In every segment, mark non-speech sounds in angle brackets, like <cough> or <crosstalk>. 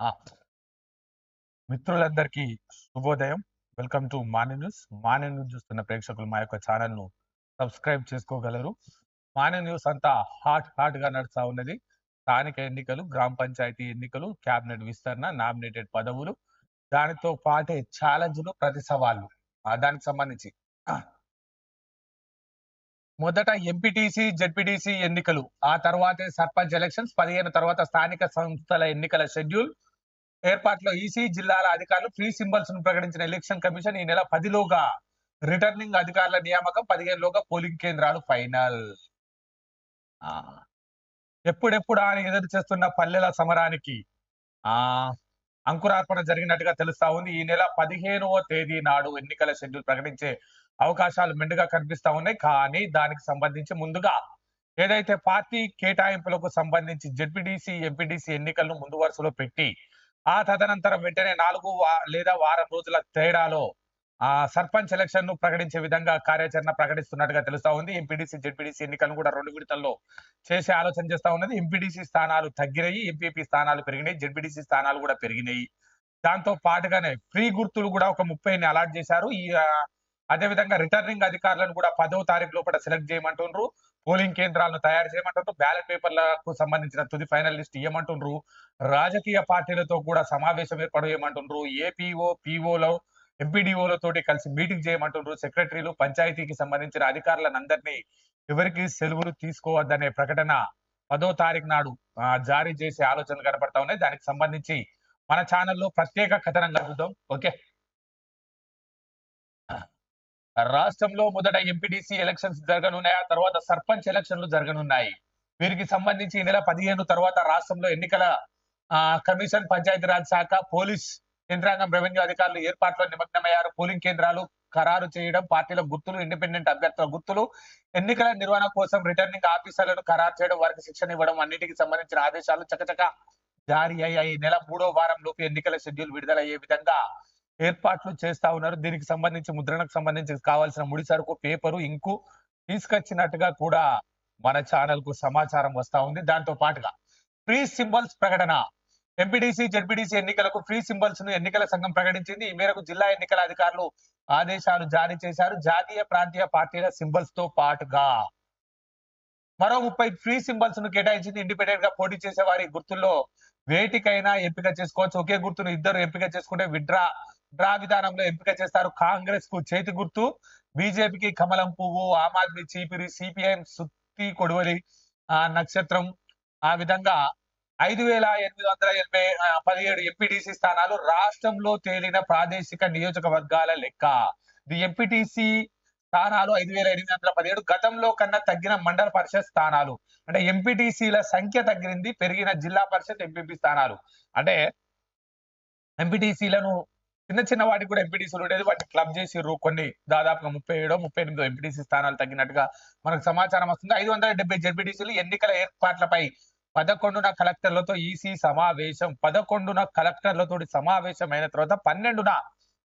ఆ! మిత్రులందరికీ శుభోదయం. Welcome to Mani news. Mani news చూస్తున్న ప్రేక్షకులు మా యొక్క ఛానెల్‌ను సబ్స్క్రైబ్ చేసుకోగలరు. మార్నింగ్ న్యూస్ అంతా హాట్ హాట్‌గా నడుస్తా ఉన్నది. స్థానిక ఎన్నికలు, గ్రామ పంచాయతీ ఎన్నికలు, క్యాబినెట్ విస్తరణ, నామినేటెడ్ పదవులు, దానితో పాటే ఛాలెంజ్‌లు, ప్రతి సవాళ్ళు ఆ! దానికి సంబంధించి మొదట ఎంపీటీసీ, జెడ్పీటీసీ ఎన్నికలు. ఆ తర్వాతే సర్పంచ్ ఎలక్షన్స్. 15 తర్వాత స్థానిక సంస్థల ఎన్నికల షెడ్యూల్. ఏర్పాట్లో ఈసీ, జిల్లాల అధికారులు ఫ్రీ సింబల్స్‌ను ప్రకటించిన ఎలక్షన్ కమిషన్ ఈ నెల పదిలోగా రిటర్నింగ్ అధికారుల నియామకం, 15 లోగా పోలింగ్ కేంద్రాలు ఫైనల్. ఎప్పుడెప్పుడు ఆయన ఎదురు చేస్తున్న పల్లెల సమరానికి ఆ! అంకురార్పణ జరిగినట్టుగా తెలుస్తా ఉంది. ఈ నెల 15వ తేదీ నాడు ఎన్నికల షెడ్యూల్ ప్రకటించే అవకాశాలు మెండుగా కనిపిస్తా ఉన్నాయి. కానీ దానికి సంబంధించి ముందుగా ఏదైతే పార్టీ కేటాయింపులకు సంబంధించి జెడ్పీటీసీ, ఎంపీటీసీ ఎన్నికలను ముందు వరుసలో పెట్టి, ఆ తదనంతరం వెంటనే నాలుగు లేదా వారం రోజుల తేడాలో ఆ సర్పంచ్ ఎలక్షన్ను ప్రకటించే విధంగా కార్యాచరణ ప్రకటిస్తున్నట్టుగా తెలుస్తా ఉంది. ఎంపీడీసీ జెడ్పీటీసీ ఎన్నికలను కూడా రెండు విడతల్లో చేసే ఆలోచన చేస్తా ఉన్నది. ఎంపీడీసీ స్థానాలు తగ్గినాయి. ఎంపీపీ స్థానాలు పెరిగినాయి. జెడ్పీటీసీ స్థానాలు కూడా పెరిగినాయి. దాంతో పాటుగానే ఫ్రీ గుర్తులు కూడా ఒక 30ని అలాట్ చేశారు. ఈ అదేవిధంగా అదే విధంగా రిటర్నింగ్ అధికారులను కూడా పదో తారీఖు లోపల సెలెక్ట్ చేయమంటుండ్రు. పోలింగ్ కేంద్రాలను తయారు చేయమంటుండ్రు. బ్యాలెట్ పేపర్‌లకు సంబంధించిన తుది ఫైనల్ లిస్ట్ ఇవ్వమంటుండ్రు రాజకీయ పార్టీలతో కూడా సమావేశం ఏర్పాటు చేయమంటుండ్రు. ఏపీఓ, పీఓలో, ఎంపీడీఓలతోటి కలిసి మీటింగ్ చేయమంటుండ్రు. సెక్రటరీలు, పంచాయతీకి సంబంధించిన అధికారులనందరినీ ఎవరికి సెలవులు తీసుకోవద్దనే ప్రకటన పదో తారీఖు నాడు జారీ చేసే ఆలోచనలు కనపడతా ఉన్నాయి. దానికి సంబంధించి మన ఛానల్లో ప్రత్యేక కథనం కలుగుతాం ఓకే. రాష్ట్రంలో మొదట ఎంపీటీసీ ఎలక్షన్స్ జరగనున్నాయి. ఆ తర్వాత సర్పంచ్ ఎలక్షన్‌లు జరగనున్నాయి. వీరికి సంబంధించి ఈ నెల 15 తర్వాత రాష్ట్రంలో ఎన్నికల కమిషన్, పంచాయతీరాజ్ శాఖ, పోలీస్ యంత్రాంగం, రెవెన్యూ అధికారులు ఏర్పాట్లో నిమగ్నమయ్యారు. పోలింగ్ కేంద్రాలు ఖరారు చేయడం, పార్టీల గుర్తులు, ఇండిపెండెంట్ అభ్యర్థుల గుర్తులు, ఎన్నికల నిర్వహణ కోసం రిటర్నింగ్ ఆఫీసర్లను ఖరారు చేయడం, వారికి శిక్షణ ఇవ్వడం అన్నిటికీ సంబంధించిన ఆదేశాలు చకచక జారీ అయ్యాయి. నెల మూడో వారంలోపు ఎన్నికల షెడ్యూల్ విడుదలయ్యే విధంగా ఏర్పాట్లు చేస్తా ఉన్నారు. దీనికి సంబంధించి ముద్రణకు సంబంధించి కావాల్సిన ముడి సరుకు, పేపరు, ఇంకు తీసుకొచ్చినట్టుగా కూడా మన ఛానెల్‌కు సమాచారం వస్తా ఉంది. దాంతో పాటుగా ఫ్రీ సింబల్స్ ప్రకటన. ఎంపీడీసీ జడ్పీడీసీ ఎన్నికలకు ఫ్రీ సింబల్స్‌ను ఎన్నికల సంఘం ప్రకటించింది. ఈ మేరకు జిల్లా ఎన్నికల అధికారులు ఆదేశాలు జారీ చేశారు. జాతీయ, ప్రాంతీయ పార్టీల సింబల్స్తో పాటుగా మరో 30 ఫ్రీ సింబల్స్‌ను కేటాయించింది. ఇండిపెండెంట్‌గా పోటీ చేసే వారి గుర్తుల్లో వేటికైనా ఎంపిక చేసుకోవచ్చు. ఒకే గుర్తును ఇద్దరు ఎంపిక చేసుకుంటే విడ్రా డ్రా విధానంలో ఎంపిక చేస్తారు. కాంగ్రెస్కు చేతి గుర్తు, బీజేపీకి కమలం పువ్వు, ఆమ్ ఆద్మీ చీపిరి, సిపిఐఎం సుత్తి కొడవలి ఆ నక్షత్రం. ఆ విధంగా ఐదు వేల ఎనిమిది వందల ఎనభై పదిహేడు ఎంపీటీసీ స్థానాలు రాష్ట్రంలో తేలిన ప్రాదేశిక నియోజకవర్గాల లెక్క. ఇది ఎంపీటీసీ స్థానాలు 5817 గతంలో కన్నా తగ్గిన మండల పరిషత్ స్థానాలు. అంటే ఎంపీటీసీల సంఖ్య తగ్గింది. పెరిగిన జిల్లా పరిషత్, ఎంపీపీ స్థానాలు. అంటే ఎంపీటీసీలను చిన్న చిన్న వాటికి కూడా ఎంపీటీసీలు ఉండేది. వాటిని క్లబ్ చేసిర్రు. కొన్ని దాదాపుగా 37 38 ఎంపీటీసీ స్థానాలు తగ్గినట్టుగా మనకు సమాచారం వస్తుంది. 570 జెడ్పీటీసీలు ఎన్నికల ఏర్పాట్లపై 11న కలెక్టర్లతో ఈసీ సమావేశం. పదకొండున కలెక్టర్లతో సమావేశం అయిన తర్వాత 12న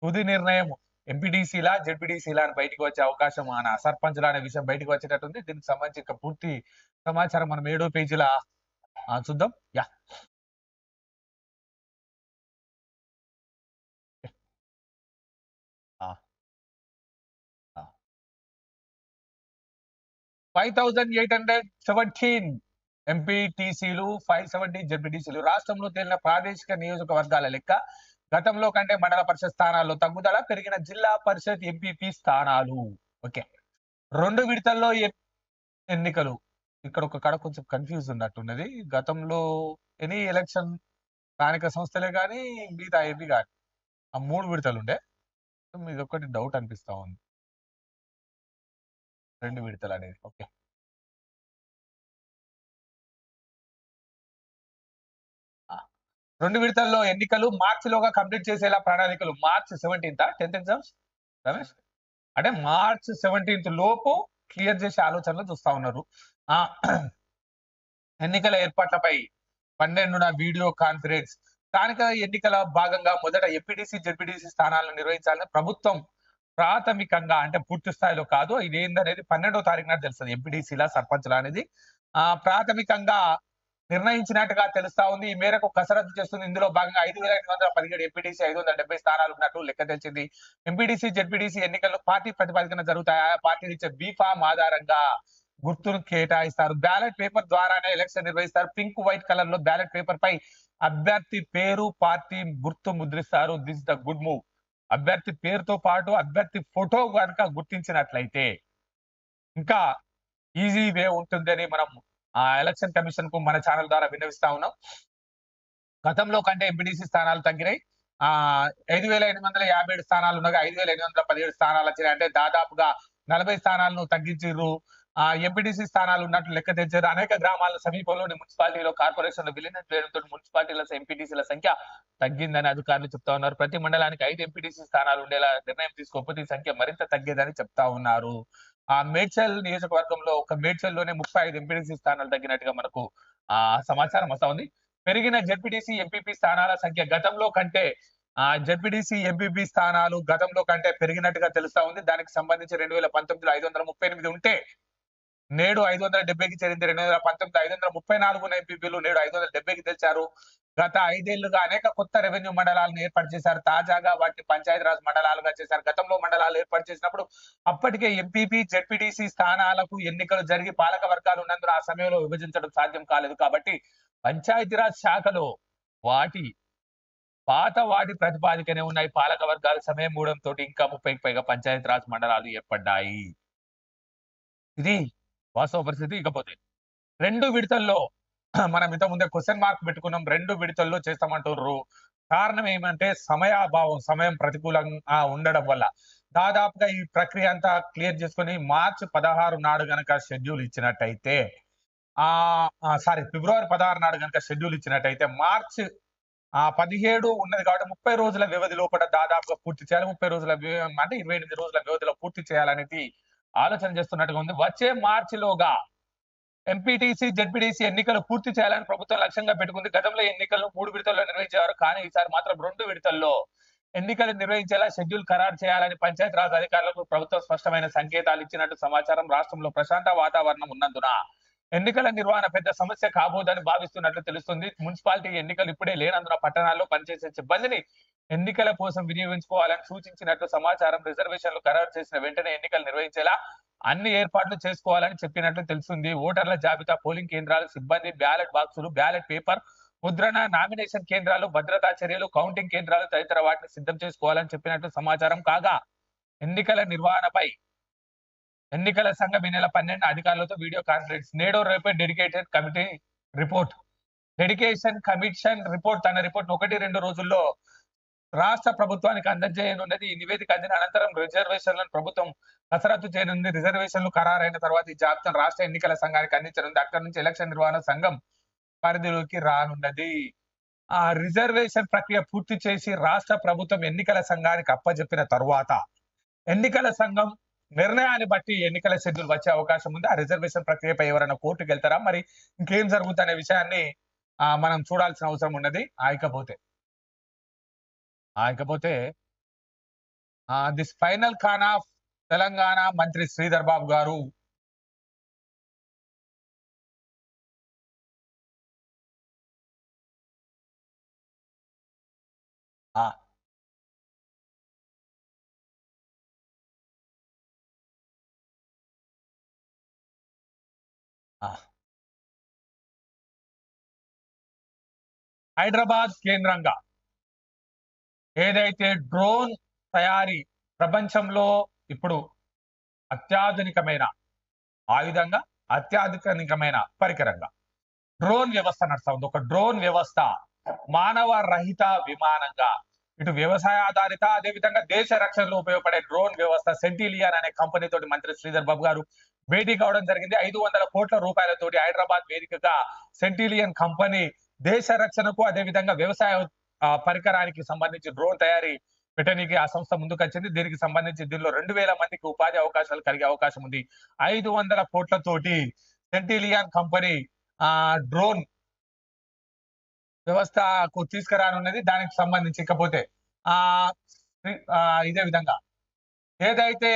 తుది నిర్ణయం ఎంపీటీసీలా, జెడ్పీటీసీలా అని బయటికి వచ్చే అవకాశం మన సర్పంచుల అనే విషయం బయటికి వచ్చేటట్టుంది. దీనికి సంబంధించి ఇంకా పూర్తి సమాచారం మనం ఏడో పేజీల చూద్దాం. యా 5817 ఎంపీటీసీలు, 570 జెడ్పీటీసీలు. రాష్ట్రంలో తేలిన ప్రాదేశిక నియోజకవర్గాల లెక్క. గతంలో కంటే మండల పరిషత్ స్థానాల్లో తగ్గుదల, పెరిగిన జిల్లా పరిషత్, ఎంపీపీ స్థానాలు. ఓకే. రెండు విడతల్లో ఎన్నికలు. ఇక్కడ ఒక కడ కొంచెం కన్‌ఫ్యూజ్ ఉన్నట్టున్నది. గతంలో ఎనీ ఎలక్షన్ స్థానిక సంస్థలే కానీ మిగతా ఏవి కానీ ఆ 3 విడతలుండే. ఇదొక్కటి డౌట్ అనిపిస్తా ఉంది. రెండు విడతలు అనేది ఓకే. రెండు విడతల్లో ఎన్నికలు మార్చిలోగా కంప్లీట్ చేసేలా ప్రణాళికలు. మార్చ్ 17థా 10థ్ ఎగ్జామ్స్ రమేష్? అంటే మార్చ్ 17థ్ లోపు క్లియర్ చేసే ఆలోచనలు చూస్తా ఉన్నారు. ఆ! <clears throat> ఎన్నికల ఏర్పాట్లపై 12న వీడియో కాన్ఫరెన్స్. స్థానిక ఎన్నికల భాగంగా మొదట ఎంపీటీసీ, జెడ్పీటీసీ స్థానాలను నిర్వహించాలని ప్రభుత్వం ప్రాథమికంగా అంటే పూర్తి స్థాయిలో కాదు. ఇదేందనేది 12వ తారీఖు నాడు తెలుస్తుంది. ఎంపీడీసీలా సర్పంచ్‌లా అనేది. ఆ ప్రాథమికంగా నిర్ణయించినట్టుగా తెలుస్తా ఉంది. ఈ మేరకు కసరత్తు చేస్తుంది. ఇందులో భాగంగా ఐదు వేల ఐదు వందల పదిహేడు ఎంపీటీసీ ఐదు వందల డెబ్బై స్థానాలు ఉన్నట్టు లెక్క తెలిసింది. ఎంపీటీసీ జెడ్పీటీసీ ఎన్నికలు పార్టీ ప్రతిపాదికన జరుగుతాయి? పార్టీ పార్టీలు ఇచ్చే బీఫామ్ ఆధారంగా గుర్తును కేటాయిస్తారు. బ్యాలెట్ పేపర్ ద్వారానే ఎలక్షన్ నిర్వహిస్తారు. పింక్ వైట్ కలర్లో బ్యాలెట్ పేపర్ పై అభ్యర్థి పేరు పార్టీ గుర్తు ముద్రిస్తారు. This the good move. అభ్యర్థి పేరుతో పాటు అభ్యర్థి ఫోటో కనుక గుర్తించినట్లయితే ఇంకా ఈజీ వే ఉంటుందని మనం ఆ ఎలక్షన్ కమిషన్కు మన ఛానల్ ద్వారా విన్నవిస్తా ఉన్నాం. గతంలో కంటే ఎంపీటీసీ స్థానాలు తగ్గినాయి. ఆ ఐదు వేల ఎనిమిది వందల యాభై ఏడు స్థానాలు ఉండగా ఐదు వేల ఎనిమిది వందల పదిహేడు స్థానాలు వచ్చినాయి. అంటే దాదాపుగా నలభై స్థానాలను తగ్గించారు ఆ ఎంపీటీసీ స్థానాలు ఉన్నట్లు లెక్క తెచ్చారు. అనేక గ్రామాల సమీపంలోని మున్సిపాలిటీలో కార్పొరేషన్లు విలీనం చేయడంతో మున్సిపాలిటీల ఎంపీటీసీల సంఖ్య తగ్గిందని అధికారులు చెప్తా ఉన్నారు. ప్రతి మండలానికి ఐదు ఎంపీటీసీ స్థానాలు ఉండేలా నిర్ణయం తీసుకోకపోతే ఈ సంఖ్య మరింత తగ్గేదని చెప్తా ఉన్నారు. ఆ మేడ్చల్ నియోజకవర్గంలో ఒక మేడ్చల్లోనే ముప్పై ఐదు ఎంపీటీసీ స్థానాలు తగ్గినట్టుగా మనకు ఆ సమాచారం వస్తా ఉంది. పెరిగిన జడ్పీటీసీ ఎంపీపీ స్థానాల సంఖ్య గతంలో కంటే ఆ జడ్పీటీసీ ఎంపీపీ స్థానాలు గతంలో కంటే పెరిగినట్టుగా తెలుస్తా ఉంది. దానికి సంబంధించి రెండు వేల పంతొమ్మిదిలో ఐదు వందల ముప్పై ఎనిమిది ఉంటే నేడు ఐదు వందల డెబ్బైకి చేరింది. రెండు వందల పంతొమ్మిది ఐదు వందల ముప్పై నాలుగు ఎంపీపీలు నేడు ఐదు వందల డెబ్బైకి తెచ్చారు గత ఐదేళ్ళుగా అనేక కొత్త రెవెన్యూ మండలాలను ఏర్పాటు చేశారు. తాజాగా వాటిని పంచాయతీరాజ్ మండలాలుగా చేశారు. గతంలో మండలాలు ఏర్పాటు చేసినప్పుడు అప్పటికే ఎంపీపీ జెడ్పీటీసీ స్థానాలకు ఎన్నికలు జరిగి పాలక వర్గాలు ఉన్నందున ఆ సమయంలో విభజించడం సాధ్యం కాలేదు. కాబట్టి పంచాయతీరాజ్ శాఖలో వాటి పాత వాటి ప్రతిపాదికనే ఉన్నాయి. పాలక వర్గాలు సమయం మూడంతో ఇంకా ముప్పైకి పైగా పంచాయతీరాజ్ మండలాలు ఏర్పడ్డాయి. ఇది వాస్తవ పరిస్థితి ఇకపోతే. రెండు విడతల్లో <clears throat> మనం ఇంత ముందే క్వశ్చన్ మార్క్ పెట్టుకున్నాం. రెండు విడతల్లో చేస్తామంటున్నారు కారణం ఏమంటే సమయాభావం సమయం ప్రతికూలంగా ఉండడం వల్ల. దాదాపుగా ఈ ప్రక్రియ అంతా క్లియర్ చేసుకొని మార్చి పదహారు నాడు గనక షెడ్యూల్ ఇచ్చినట్టయితే ఆ సారీ ఫిబ్రవరి పదహారు నాడు గనక షెడ్యూల్ ఇచ్చినట్టయితే మార్చ్ ఆ పదిహేడు ఉన్నది కాబట్టి ముప్పై రోజుల వ్యవధి లోపల దాదాపుగా పూర్తి చేయాలి. ముప్పై రోజుల అంటే ఇరవై ఎనిమిది రోజుల వ్యవధిలో పూర్తి చేయాలనేది ఆలోచన చేస్తున్నట్టుగా ఉంది. వచ్చే మార్చిలోగా ఎంపీటీసీ జెడ్పీటీసీ ఎన్నికలు పూర్తి చేయాలని ప్రభుత్వం లక్ష్యంగా పెట్టుకుంది. గతంలో ఎన్నికలను మూడు విడతల్లో నిర్వహించారు కానీ ఈసారి మాత్రం రెండు విడతల్లో ఎన్నికలు నిర్వహించేలా షెడ్యూల్ ఖరారు చేయాలని పంచాయతీరాజ్ అధికారులకు ప్రభుత్వం స్పష్టమైన సంకేతాలు ఇచ్చినట్టు సమాచారం రాష్ట్రంలో ప్రశాంత వాతావరణం ఉన్నందున ఎన్నికల నిర్వహణ పెద్ద సమస్య కాబోదని భావిస్తున్నట్లు తెలుస్తుంది. మున్సిపాలిటీ ఎన్నికలు ఇప్పుడే లేనందున పట్టణాల్లో పనిచేసే సిబ్బందిని ఎన్నికల కోసం వినియోగించుకోవాలని సూచించినట్లు సమాచారం రిజర్వేషన్లు ఖరారు చేసిన వెంటనే ఎన్నికలు నిర్వహించేలా అన్ని ఏర్పాట్లు చేసుకోవాలని చెప్పినట్లు తెలుస్తుంది. ఓటర్ల జాబితా పోలింగ్ కేంద్రాలు సిబ్బంది బ్యాలెట్ బాక్సులు బ్యాలెట్ పేపర్ ముద్రణ నామినేషన్ కేంద్రాలు భద్రతా చర్యలు కౌంటింగ్ కేంద్రాలు తదితర వాటిని సిద్ధం చేసుకోవాలని చెప్పినట్లు సమాచారం కాగా ఎన్నికల నిర్వహణపై ఎన్నికల సంఘం ఈ నెల పన్నెండు అధికారులతో వీడియో కాన్ఫరెన్స్. నేడో రేపే dedicated committee report. Dedication commission report తన రిపోర్ట్ ఒకటి రెండు రోజుల్లో రాష్ట్ర ప్రభుత్వానికి అందజేయనున్నది ఈ నివేదిక అందిన అనంతరం రిజర్వేషన్లను ప్రభుత్వం కసరత్తు చేయనుంది. రిజర్వేషన్లు ఖరారైన తర్వాత ఈ జాబితాను రాష్ట్ర ఎన్నికల సంఘానికి అందించనుంది. అక్కడి నుంచి ఎలక్షన్ నిర్వహణ సంఘం పరిధిలోకి రానున్నది. ఆ రిజర్వేషన్ ప్రక్రియ పూర్తి చేసి రాష్ట్ర ప్రభుత్వం ఎన్నికల సంఘానికి అప్పజెప్పిన తరువాత ఎన్నికల సంఘం నిర్ణయాన్ని బట్టి ఎన్నికల షెడ్యూల్ వచ్చే అవకాశం ఉంది. ఆ రిజర్వేషన్ ప్రక్రియపై ఎవరైనా కోర్టుకు వెళ్తారా మరి ఇంకేం జరుగుతుంది అనే విషయాన్ని మనం చూడాల్సిన అవసరం ఉన్నది. ఆయకపోతే ఇకపోతే ఆ దిస్ ఫైనల్ ఖాన్ ఆఫ్ తెలంగాణ మంత్రి శ్రీధర్ బాబు గారు ఆ. హైదరాబాద్ కేంద్రంగా ఏదైతే డ్రోన్ తయారీ ప్రపంచంలో ఇప్పుడు అత్యాధునికమైన ఆయుధంగా అత్యాధునికమైన పరికరంగా డ్రోన్ వ్యవస్థ నడుస్తా ఉంది. ఒక డ్రోన్ వ్యవస్థ మానవ రహిత విమానంగా ఇటు వ్యవసాయ ఆధారిత అదే విధంగా దేశ రక్షణలో ఉపయోగపడే డ్రోన్ వ్యవస్థ సెంటిలియన్ అనే కంపెనీ తోటి మంత్రి శ్రీధర్ బాబు గారు భేటీ కావడం జరిగింది. ఐదు వందల కోట్ల రూపాయలతోటి హైదరాబాద్ వేదికగా సెంటిలియన్ కంపెనీ దేశ రక్షణకు అదే విధంగా వ్యవసాయ పరికరానికి సంబంధించి డ్రోన్ తయారీ పెట్టడానికి ఆ సంస్థ ముందుకొచ్చింది దీనికి సంబంధించి దీనిలో రెండు వేల మందికి ఉపాధి అవకాశాలు కలిగే అవకాశం ఉంది. ఐదు వందల కోట్లతోటి సెంటిలియన్ కంపెనీ ఆ డ్రోన్ వ్యవస్థకు తీసుకురానున్నది. దానికి సంబంధించి ఇకపోతే ఆ ఇదే విధంగా. ఏదైతే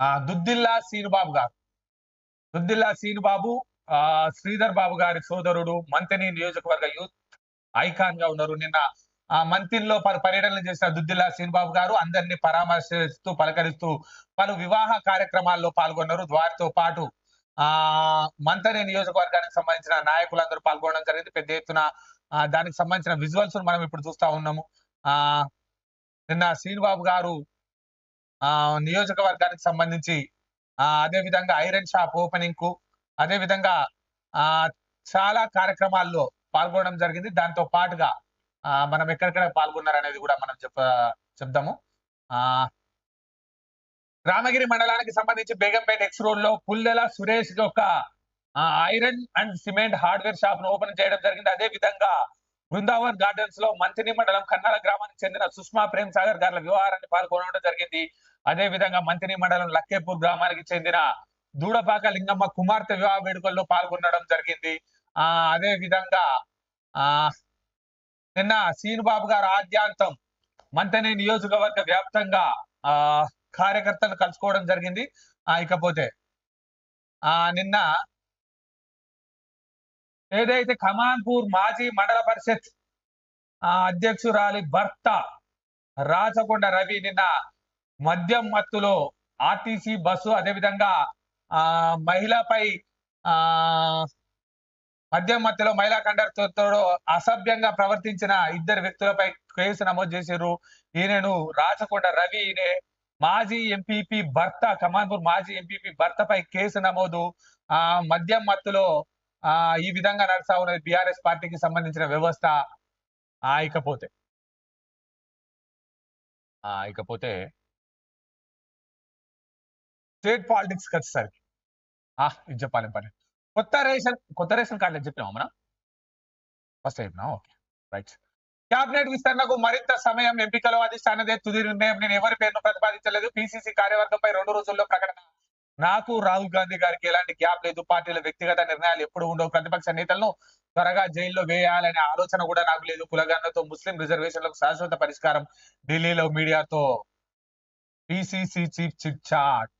ఆ దుద్దిల్లా సీనుబాబు గారు దుద్దిల్లా సీనుబాబు ఆ శ్రీధర్ బాబు గారి సోదరుడు మంతిని నియోజకవర్గ యూత్ ఐకాన్గా ఉన్నారు. నిన్న ఆ మంతిన్లో పలు పర్యటనలు చేసిన దుద్దిల్లా శ్రీనిబాబు గారు అందరినీ పరామర్శిస్తూ పలకరిస్తూ పలు వివాహ కార్యక్రమాల్లో పాల్గొన్నారు. వారితో పాటు ఆ మంతని నియోజకవర్గానికి సంబంధించిన నాయకులందరూ పాల్గొనడం జరిగింది. పెద్ద ఎత్తున దానికి సంబంధించిన విజువల్స్ మనం ఇప్పుడు చూస్తా ఉన్నాము. ఆ నిన్న శ్రీనిబాబు గారు ఆ నియోజకవర్గానికి సంబంధించి ఆ అదే విధంగా ఐరన్ షాప్ ఓపెనింగ్కు అదే విధంగా ఆ చాలా కార్యక్రమాల్లో పాల్గొనడం జరిగింది. దాంతో పాటుగా ఆ మనం ఎక్కడెక్కడ పాల్గొన్నారు అనేది కూడా మనం చెప్ప చెప్దాము. ఆ రామగిరి మండలానికి సంబంధించి బేగంపేట ఎక్స్ రోడ్లో పుల్లెల సురేష్ యొక్క ఐరన్ అండ్ సిమెంట్ హార్డ్వేర్ షాప్ను ఓపెన్ చేయడం జరిగింది. అదే విధంగా బృందావన్ గార్డెన్స్లో మంతిని మండలం కన్నాల గ్రామానికి చెందిన సుష్మా ప్రేమ్ సాగర్ గారి వ్యవహారాన్ని పాల్గొనడం జరిగింది. అదే విధంగా మంతిని మండలం లక్కేపూర్ గ్రామానికి చెందిన దూడపాక లింగమ్మ కుమార్తె వివాహ వేడుకల్లో పాల్గొనడం జరిగింది. ఆ అదే విధంగా ఆ నిన్న సీనుబాబు గారు ఆద్యాంతం మంతని నియోజకవర్గ వ్యాప్తంగా ఆ కార్యకర్తలు కలుసుకోవడం జరిగింది. ఆ ఇకపోతే ఆ నిన్న ఏదైతే ఖమాన్పూర్ మాజీ మండల పరిషత్ ఆ అధ్యక్షురాలి భర్త రాచకొండ రవి నిన్న మద్యం మత్తులో ఆర్టీసీ బస్సు అదేవిధంగా ఆ మహిళపై ఆ మద్యం మత్తులో మహిళా కండక్టర్తో అసభ్యంగా ప్రవర్తించిన ఇద్దరు వ్యక్తులపై కేసు నమోదు చేశారు. ఈయనను రాచకొండ రవి ఈయనే మాజీ ఎంపీపీ భర్త కమాన్పూర్ మాజీ ఎంపీపీ భర్తపై కేసు నమోదు. ఆ మద్యం మత్తులో ఆ ఈ విధంగా నడుస్తా ఉన్నది బీఆర్ఎస్ పార్టీకి సంబంధించిన వ్యవస్థ. ఆ ఇకపోతే. ఆ ఇకపోతే. స్టేట్ పాలిటిక్స్ వచ్చేసరికి. ఇది చెప్పాలి పని కొత్త రేషన్ కొత్త రేషన్ కార్డు చెప్పినామా మనం? ఫస్ట్ చెప్పినా ఓకే రైట్ క్యాబినెట్ విస్తరణకు మరింత సమయం ఎంపికలో అధిష్టానదే తుది నిర్ణయం. నేను ఎవరి పేరును ప్రతిపాదించలేదు. పిసిసి కార్యవర్గంపై రెండు రోజుల్లో ప్రకటన. నాకు రాహుల్ గాంధీ గారికి ఎలాంటి గ్యాప్ లేదు. పార్టీల వ్యక్తిగత నిర్ణయాలు ఎప్పుడు ఉండవు. ప్రతిపక్ష నేతలను త్వరగా జైల్లో వేయాలనే ఆలోచన కూడా నాకు లేదు. కులగన్నతో ముస్లిం రిజర్వేషన్లకు శాశ్వత పరిష్కారం. ఢిల్లీలో మీడియాతో PCC chief chit chat.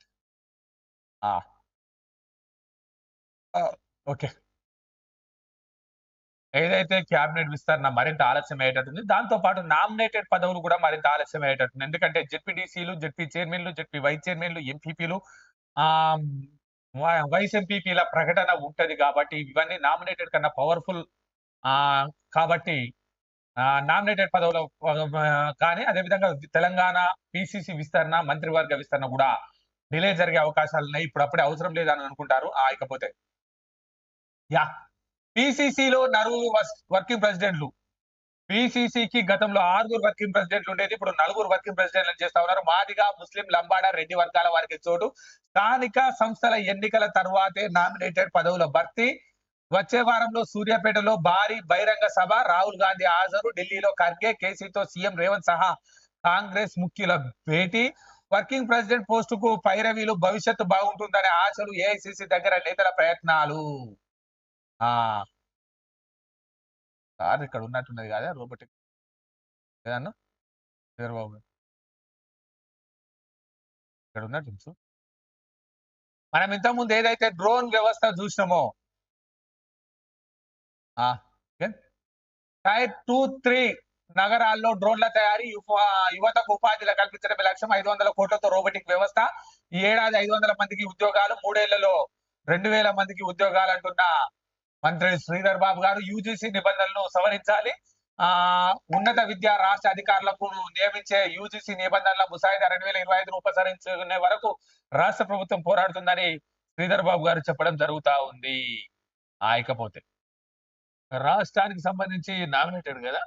Okay. ఏదైతే క్యాబినెట్ విస్తరణ మరింత ఆలస్యం అయ్యేటట్టుంది దాంతో పాటు నామినేటెడ్ పదవులు కూడా మరింత ఆలస్యం అయ్యేటట్టుంది ఎందుకంటే జెడ్పీడీసీలు జెడ్పీ చైర్మన్లు జెడ్పీ వైస్ చైర్మన్లు ఎంపీపీలు వైస్ ఎంపీపీల ప్రకటన ఉంటది కాబట్టి ఇవన్నీ నామినేటెడ్ కన్నా పవర్ఫుల్ కాబట్టి నామినేటెడ్ పదవుల కానీ అదేవిధంగా తెలంగాణ పిసిసి విస్తరణ మంత్రివర్గ విస్తరణ కూడా డిలే జరిగే అవకాశాలు ఉన్నాయి. ఇప్పుడు అప్పుడే అవసరం లేదని అనుకుంటారు. ఇకపోతే యా. పిసిసిలో నలుగురు వర్కింగ్ ప్రెసిడెంట్లు. పిసిసికి గతంలో ఆరుగురు వర్కింగ్ ప్రెసిడెంట్లు ఉండేది. ఇప్పుడు నలుగురు వర్కింగ్ ప్రెసిడెంట్లు చేస్తా ఉన్నారు. మాదిగా ముస్లిం లంబాడ రెడ్డి వర్గాల వారికి చోటు. స్థానిక సంస్థల ఎన్నికల తర్వాతే నామినేటెడ్ పదవుల భర్తీ. వచ్చే వారంలో సూర్యాపేటలో భారీ బహిరంగ సభ. రాహుల్ గాంధీ హాజరు. ఢిల్లీలో ఖర్గే కేసీతో సీఎం రేవంత్ సహా కాంగ్రెస్ ముఖ్యుల భేటీ. వర్కింగ్ ప్రెసిడెంట్ పోస్టుకు పైరవీలు. భవిష్యత్తు బాగుంటుందనే ఆశలు ఏఐసిసి దగ్గర నేతల ప్రయత్నాలు. ఆ సార్ ఇక్కడ ఉన్నట్టున్నది కాదా! రోబోటిక్ ఏదన్నా చంద్రబాబు గారు. ఇక్కడ ఉన్నట్టు చూ. మనం ఇంతకుముందు ఏదైతే డ్రోన్ వ్యవస్థ చూసినామో ఆ, ఓకే. టైర్ టూ త్రీ నగరాల్లో డ్రోన్ల తయారీ యువతకు ఉపాధిలో కల్పించడమే లక్ష్యం ఐదు వందల కోట్లతో రోబోటిక్ వ్యవస్థ ఈ ఏడాది ఐదు వందల మందికి ఉద్యోగాలు మూడేళ్ళలో రెండు వేల మందికి ఉద్యోగాలు అంటున్నా మంత్రి శ్రీధర్ బాబు గారు యూజీసీ నిబంధనలను సవరించాలి. ఆ ఉన్నత విద్యా రాష్ట్ర అధికారులకు నియమించే యూజీసీ నిబంధనల ముసాయిదా రెండు వేల ఇరవై ఐదు ఉపసరించుకునే వరకు రాష్ట్ర ప్రభుత్వం పోరాడుతుందని శ్రీధర్ బాబు గారు చెప్పడం జరుగుతా ఉంది. ఆ ఇకపోతే రాష్ట్రానికి సంబంధించి నామినేటెడ్ కదా?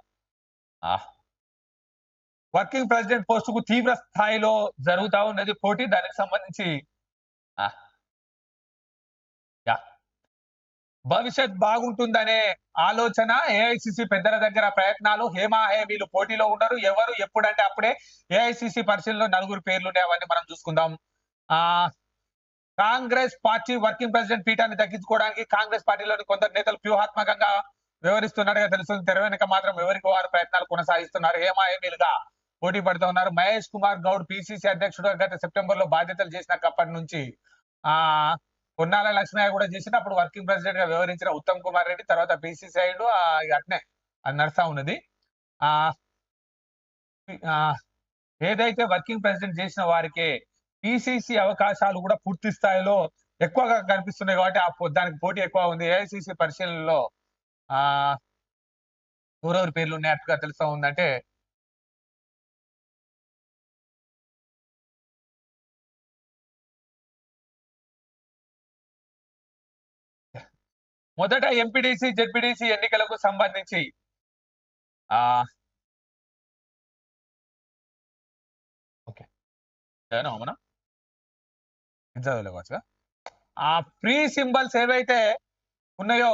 ఆ. వర్కింగ్ ప్రెసిడెంట్ పోస్టుకు తీవ్ర స్థాయిలో జరుగుతా ఉన్నది పోటీ దానికి సంబంధించి. భవిష్యత్ బాగుంటుందనే ఆలోచన ఏఐసిసి పెద్దల దగ్గర ప్రయత్నాలు. హేమాహేమీలు పోటీలో ఉండరు. ఎవరు ఎప్పుడంటే అప్పుడే ఏఐసిసి పరిశీలనలో నలుగురు పేర్లు అవన్నీ మనం చూసుకుందాం. ఆ కాంగ్రెస్ పార్టీ వర్కింగ్ ప్రెసిడెంట్ పీఠాన్ని తగ్గించుకోవడానికి కాంగ్రెస్ పార్టీలోని కొందరు నేతలు వ్యూహాత్మకంగా వ్యవహరిస్తున్నట్టుగా తెలుస్తుంది. తెర వెనుక మాత్రం ఎవరికి వారు ప్రయత్నాలు కొనసాగిస్తున్నారు. హేమా హేమీలుగా పోటీ పడుతూ ఉన్నారు. మహేష్ కుమార్ గౌడ్ పిసిసి అధ్యక్షుడు గత సెప్టెంబర్లో బాధ్యతలు చేసినప్పటి నుంచి ఆ పొన్నాల లక్ష్మయ్య కూడా చేసిన అప్పుడు వర్కింగ్ ప్రెసిడెంట్గా వ్యవహరించిన ఉత్తమ్ కుమార్ రెడ్డి తర్వాత బీసీసీఐడు అట్నే అది నడుస్తా ఉన్నది. ఆ ఏదైతే వర్కింగ్ ప్రెసిడెంట్ చేసిన వారికే పిసిసి అవకాశాలు కూడా పూర్తి స్థాయిలో ఎక్కువగా కనిపిస్తున్నాయి కాబట్టి ఆ దానికి పోటీ ఎక్కువ ఉంది. ఏఐసిసి పరిశీలనలో ఆ ఎవరెవరి పేర్లు ఉన్నట్టుగా తెలుస్తా ఉందంటే మొదట ఎంపీడీసీ జెడ్పీడీసీ ఎన్నికలకు సంబంధించి ఆ ఓకే. మనం ఆ ఫ్రీ సింబల్స్ ఏవైతే ఉన్నాయో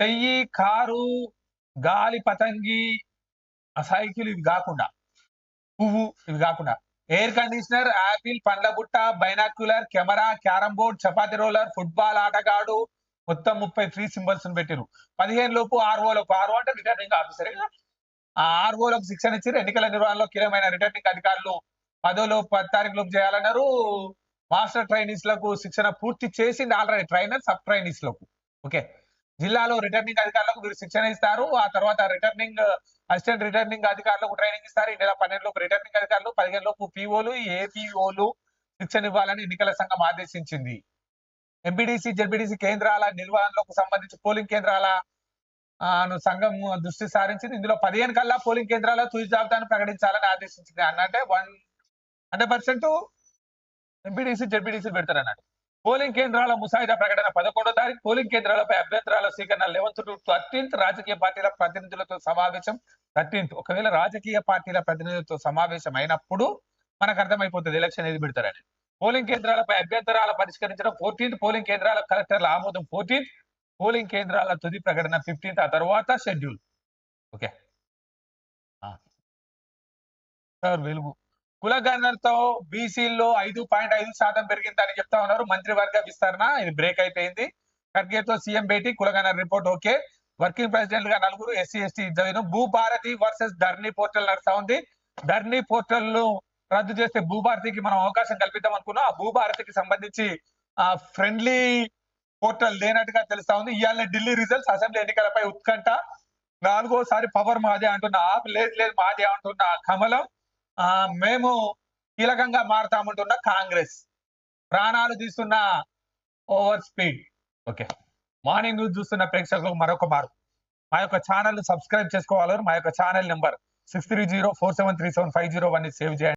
చెయ్యి కారు గాలి పతంగి సైకిల్ ఇవి కాకుండా పువ్వు ఇవి కాకుండా ఎయిర్ కండిషనర్ యాపిల్ పండ్ల బుట్ట binocular camera carrom board chapati roller football ఆటగాడు మొత్తం ముప్పై ఫ్రీ సింబల్స్ పెట్టిరు పదిహేను లోపు ఆర్ఓ ఆర్ఓ అంటే రిటర్నింగ్ ఆఫీసర్ ఆ ఆర్ఓ శిక్షణ ఇచ్చారు ఎన్నికల నిర్వహణలో కీలకమైన రిటర్నింగ్ అధికారులు పదోలో పది తారీఖు లోపు చేయాలన్నారు. మాస్టర్ ట్రైనీస్లకు శిక్షణ పూర్తి చేసింది ఆల్రెడీ ట్రైనర్ సబ్ ట్రైనీస్లకు ఓకే. జిల్లాలో రిటర్నింగ్ అధికారులకు వీరు శిక్షణ ఇస్తారు. ఆ తర్వాత రిటర్నింగ్ అసిస్టెంట్ రిటర్నింగ్ అధికారులకు ట్రైనింగ్ ఇస్తారు. ఈ నెల పన్నెండు లోపు రిటర్నింగ్ అధికారులు పదిహేను లోపు పీఓలు ఏపీఓలు శిక్షణ ఇవ్వాలని ఎన్నికల సంఘం ఆదేశించింది. ఎంపీడీసీ జెడ్పీడీసీ కేంద్రాల నిర్వహణలకు సంబంధించి పోలింగ్ కేంద్రాల సంఘం దృష్టి సారించింది. ఇందులో పదిహేను కల్లా పోలింగ్ కేంద్రాల తుది జాబితాను ప్రకటించాలని ఆదేశించింది. అన్నంటే one hundred percent MPTC ZPTC పెడతారన్నాడు. Polling కేంద్రాల ముసాయిదా ప్రకటన పదకొండో తారీఖు పోలింగ్ కేంద్రాలపై అభ్యంతరాల స్వీకరణ లెవెన్త్ టు థర్టీన్త్ రాజకీయ పార్టీల ప్రతినిధులతో సమావేశం థర్టీన్త్. ఒకవేళ రాజకీయ పార్టీల ప్రతినిధులతో సమావేశం అయినప్పుడు మనకు అర్థమైపోతుంది ఎలక్షన్ ఏది పెడతారని. పోలింగ్ కేంద్రాలపై అభ్యంతరాల పరిష్కరించడం ఫోర్టీన్త్ పోలింగ్ కేంద్రాల కలెక్టర్ల ఆమోదం ఫోర్టీన్త్ పోలింగ్ కేంద్రాల తుది ప్రకటన ఫిఫ్టీన్త్ ఆ తర్వాత షెడ్యూల్. ఓకే. సార్ వెలుగు. కులగణనతో బీసీల్లో ఐదు పాయింట్ ఐదు శాతం పెరిగిందని చెప్తా ఉన్నారు. మంత్రివర్గ విస్తరణ ఇది బ్రేక్ అయిపోయింది. ఖర్గేతో సీఎం భేటీ కులగణన రిపోర్ట్ ఓకే. వర్కింగ్ ప్రెసిడెంట్గా నలుగురు ఎస్సీ ఎస్టీ ఇద్దరు భూభారతి వర్సెస్ ధర్నీ పోర్టల్ నడుస్తా ఉంది. ధర్నీ పోర్టల్ను రద్దు చేస్తే భూభారతికి మనం అవకాశం కల్పిద్దాం అనుకున్నాం ఆ భూభారతికి సంబంధించి ఆ ఫ్రెండ్లీ పోర్టల్ లేనట్టుగా తెలుస్తా ఉంది. ఇవాళ ఢిల్లీ రిజల్ట్స్ అసెంబ్లీ ఎన్నికలపై ఉత్కంఠ. నాలుగోసారి పవర్ మాదే అంటున్న ఆప్ లేదు లేదు మాదే అంటున్న కమలం. ఆ మేము కీలకంగా మారుతామంటున్న కాంగ్రెస్. ప్రాణాలు తీస్తున్న over speed. Okay. Morning news చూస్తున్న ప్రేక్షకులకు మరొక మారు. మా యొక్క ఛానల్ సబ్స్క్రైబ్ చేసుకోవాలి మా యొక్క channel number six three zero four seven three seven five zero one save చేయండి.